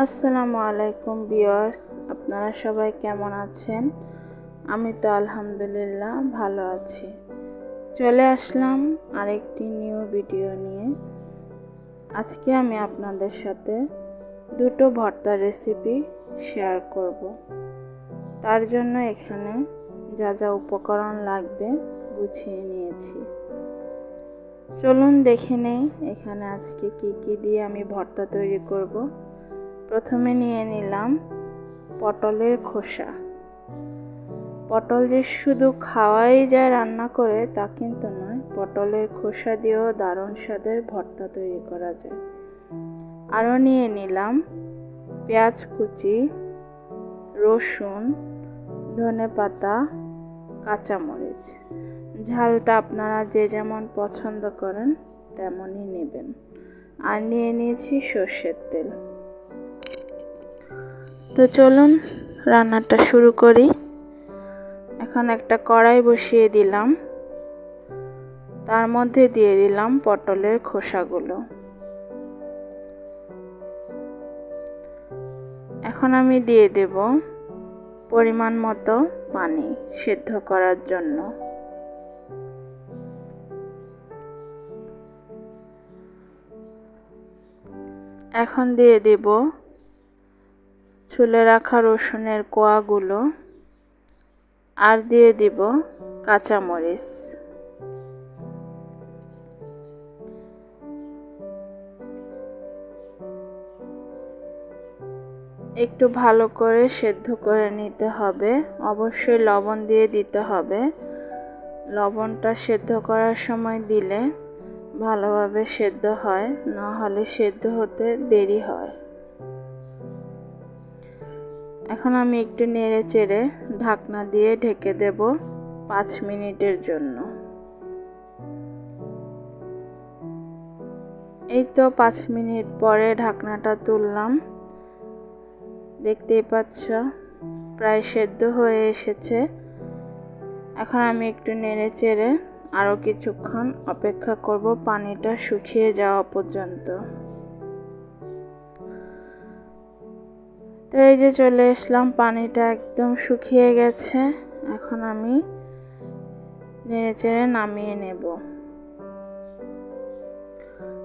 আসসালামু আলাইকুম বিয়ার্স আপনারা সবাই কেমন আছেন? আমি তো আলহামদুলিল্লাহ ভালো আছি। চলে আসলাম আরেকটি নিউ ভিডিও নিয়ে। আজকে আমি আপনাদের সাথে দুটো ভর্তা রেসিপি শেয়ার করব। তার জন্য এখানে যা যা উপকরণ লাগবে গুছিয়ে নিয়েছি। চলুন দেখে নেই এখানে আজকে কি কি দিয়ে আমি ভর্তা তৈরি করব। প্রথমে নিয়ে নিলাম পটলের খোসা। পটল যে শুধু খাওয়াই যায় রান্না করে, তা কিন্তু নয়, পটলের খোসা দিয়েও দারুণ স্বাদের ভর্তা তৈরি করা যায়। আরও নিয়ে নিলাম পেঁয়াজ কুচি, রসুন, ধনে পাতা, কাঁচামরিচ। ঝালটা আপনারা যে যেমন পছন্দ করেন, তেমনই নেবেন। আর নিয়ে নিয়েছি সর্ষের তেল। তো চলুন রান্নাটা শুরু করি। এখন একটা কড়াই বসিয়ে দিলাম। তার মধ্যে দিয়ে দিলাম পটলের খোসাগুলো। এখন আমি দিয়ে দেব পরিমাণ মতো পানি সেদ্ধ করার জন্য। এখন দিয়ে দেব ছুলে রাখা রসুনের কোয়াগুলো আর দিয়ে দিব কাঁচামরিচ। একটু ভালো করে সেদ্ধ করে নিতে হবে। অবশ্যই লবণ দিয়ে দিতে হবে। লবণটা সেদ্ধ করার সময় দিলে ভালোভাবে সেদ্ধ হয়, না হলে সেদ্ধ হতে দেরি হয়। এখন আমি একটু নেড়ে চেড়ে ঢাকনা দিয়ে ঢেকে দেব পাঁচ মিনিটের জন্য। এই তো পাঁচ মিনিট পরে ঢাকনাটা তুললাম। দেখতেই পাচ্ছ, প্রায় সেদ্ধ হয়ে এসেছে। এখন আমি একটু নেড়ে চেড়ে আরও কিছুক্ষণ অপেক্ষা করব, পানিটা শুকিয়ে যাওয়া পর্যন্ত। তো এই যে চলে এসলাম, পানিটা একদম শুকিয়ে গেছে। এখন আমি নেড়ে চেড়ে নামিয়ে নেব।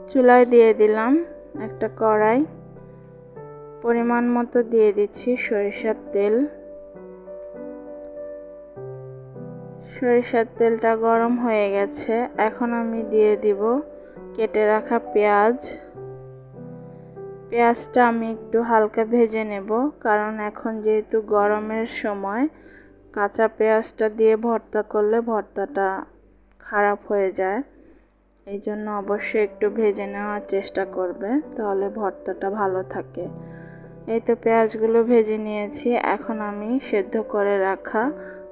চুলায় দিয়ে দিলাম একটা কড়াই। পরিমাণ মতো দিয়ে দিচ্ছি সরিষার তেল। সরিষার তেলটা গরম হয়ে গেছে। এখন আমি দিয়ে দিব কেটে রাখা পেঁয়াজ। পেঁয়াজটা আমি একটু হালকা ভেজে নেব, কারণ এখন যেহেতু গরমের সময়, কাঁচা পেঁয়াজটা দিয়ে ভর্তা করলে ভর্তাটা খারাপ হয়ে যায়। এই জন্য অবশ্যই একটু ভেজে নেওয়ার চেষ্টা করবে, তাহলে ভর্তাটা ভালো থাকে। এই তো পেঁয়াজগুলো ভেজে নিয়েছি, এখন আমি সেদ্ধ করে রাখা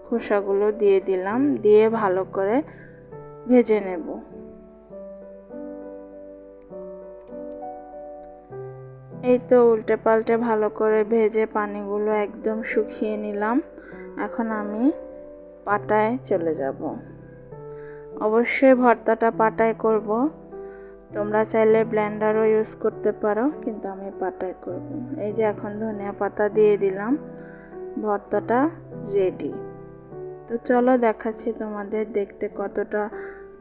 খোসাগুলো দিয়ে দিলাম, দিয়ে ভালো করে ভেজে নেব। এই তো উল্টে পাল্টে ভালো করে ভেজে পানিগুলো একদম শুকিয়ে নিলাম। এখন আমি পাটায় চলে যাব। অবশ্যই ভর্তাটা পাটায় করব। তোমরা চাইলে ব্লেন্ডারও ইউজ করতে পারো, কিন্তু আমি পাটায় করব। এই যে এখন ধনিয়া পাতা দিয়ে দিলাম। ভর্তাটা রেডি তো চলো দেখাচ্ছি তোমাদের দেখতে কতটা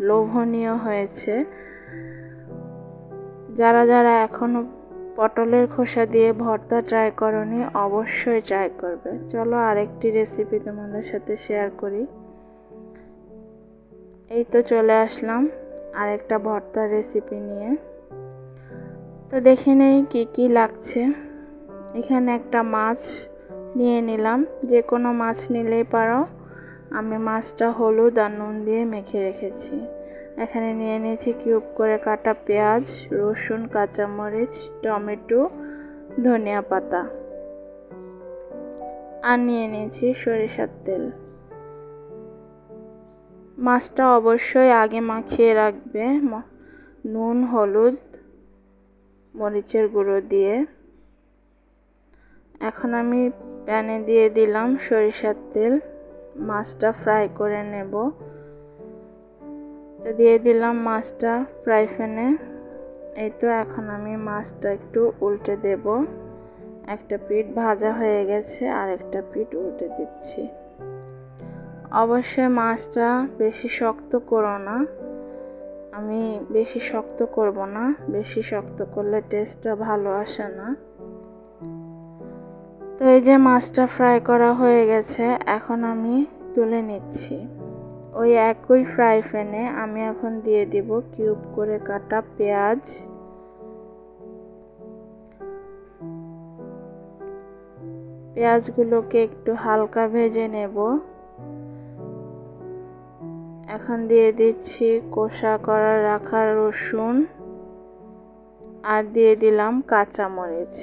লোভনীয় হয়েছে। যারা যারা এখনও পটলের খোসা দিয়ে ভর্তা ট্রাই করনি, অবশ্যই ট্রাই করবে। চলো আরেকটি রেসিপি তোমাদের সাথে শেয়ার করি। এই তো চলে আসলাম আরেকটা ভর্তার রেসিপি নিয়ে। তো দেখে নেই কী কী লাগছে। এখানে একটা মাছ নিয়ে নিলাম। যে কোনো মাছ নিলেই পারো। আমি মাছটা হলুদ আর নুন দিয়ে মেখে রেখেছি। এখানে নিয়ে নিয়েছি কিউব করে কাটা পেঁয়াজ, রসুন, কাঁচামরিচ, টমেটো, ধনিয়া পাতা। আর নিয়ে নিয়েছি সরিষার তেল। মাছটা অবশ্যই আগে মাখিয়ে রাখবে নুন, হলুদ, মরিচের গুঁড়ো দিয়ে। এখন আমি প্যানে দিয়ে দিলাম সরিষার তেল। মাছটা ফ্রাই করে নেব। তো দিয়ে দিলাম মাছটা ফ্রাই প্যানে। এই তো এখন আমি মাছটা একটু উল্টে দেব। একটা পিঠ ভাজা হয়ে গেছে, আর একটা পিঠ উল্টে দিচ্ছি। অবশ্যই মাছটা বেশি শক্ত করো না। আমি বেশি শক্ত করব না, বেশি শক্ত করলে টেস্টটা ভালো আসে না। তো এই যে মাছটা ফ্রাই করা হয়ে গেছে, এখন আমি তুলে নিচ্ছি। ওই একই ফ্রাই প্যানে আমি এখন দিয়ে দিব কিউব করে কাটা পেঁয়াজ। পেঁয়াজগুলোকে একটু হালকা ভেজে নেব। এখন দিয়ে দিচ্ছি কষা করা রাখা রসুন আর দিয়ে দিলাম কাঁচামরিচ।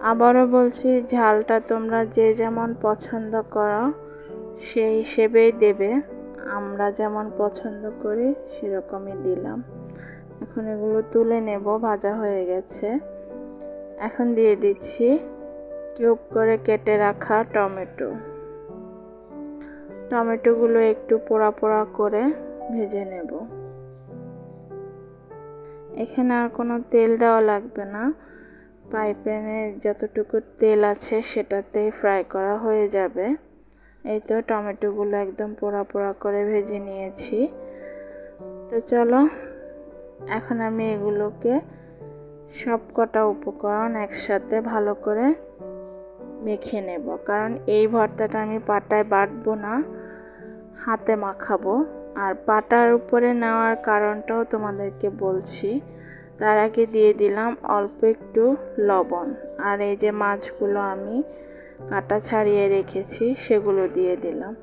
আবারও বলছি, ঝালটা তোমরা যে যেমন পছন্দ করো। সেই হিসেবেই দেবে। আমরা যেমন পছন্দ করি, সেরকমই দিলাম। এখন এগুলো তুলে নেব, ভাজা হয়ে গেছে। এখন দিয়ে দিচ্ছি কিউব করে কেটে রাখা টমেটো। টমেটোগুলো একটু পোড়া পোড়া করে ভেজে নেব। এখানে আর কোনো তেল দেওয়া লাগবে না। পাইপ্যানে যতটুকু তেল আছে সেটাতে ফ্রাই করা হয়ে যাবে। এই তো টমেটোগুলো একদম পোড়া পোড়া করে ভেজে নিয়েছি। তো চলো, এখন আমি এগুলোকে সব কটা উপকরণ একসাথে ভালো করে মেখে নেব। কারণ এই ভর্তাটা আমি পাটায় বাটবো না, হাতে মাখাবো। আর পাটার উপরে নেওয়ার কারণটাও তোমাদেরকে বলছি। তার আগে দিয়ে দিলাম অল্প একটু লবণ। আর এই যে মাছগুলো আমি কাটা ছাড়িয়ে রেখেছি, সেগুলো দিয়ে দিলাম।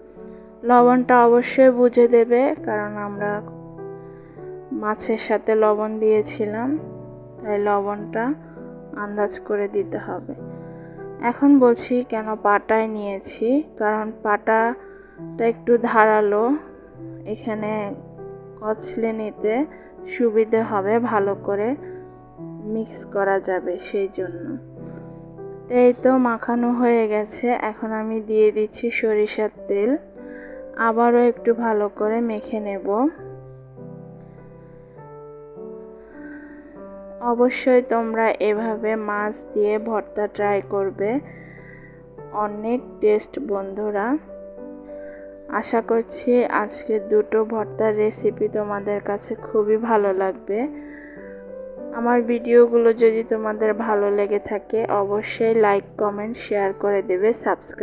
লবণটা অবশ্যই বুঝে দেবে, কারণ আমরা মাছের সাথে লবণ দিয়েছিলাম, তাই লবণটা আন্দাজ করে দিতে হবে। এখন বলছি কেন পাটায় নিয়েছি, কারণ পাটাটা একটু ধারালো, এখানে কচলে নিতে সুবিধে হবে, ভালো করে মিক্স করা যাবে সেই জন্য। এই তো মাখানো হয়ে গেছে। এখন আমি দিয়ে দিচ্ছি সরিষার তেল। আবারও একটু ভালো করে মেখে নেব। অবশ্যই তোমরা এভাবে মাছ দিয়ে ভর্তা ট্রাই করবে। অনেক টেস্ট, বন্ধুরা। আশা করছি আজকে দুটো ভর্তার রেসিপি তোমাদের কাছে খুবই ভালো লাগবে। আমার ভিডিওগুলো যদি তোমাদের ভালো লেগে থাকে অবশ্যই লাইক কমেন্ট শেয়ার করে দেবে সাবস্ক্রাইব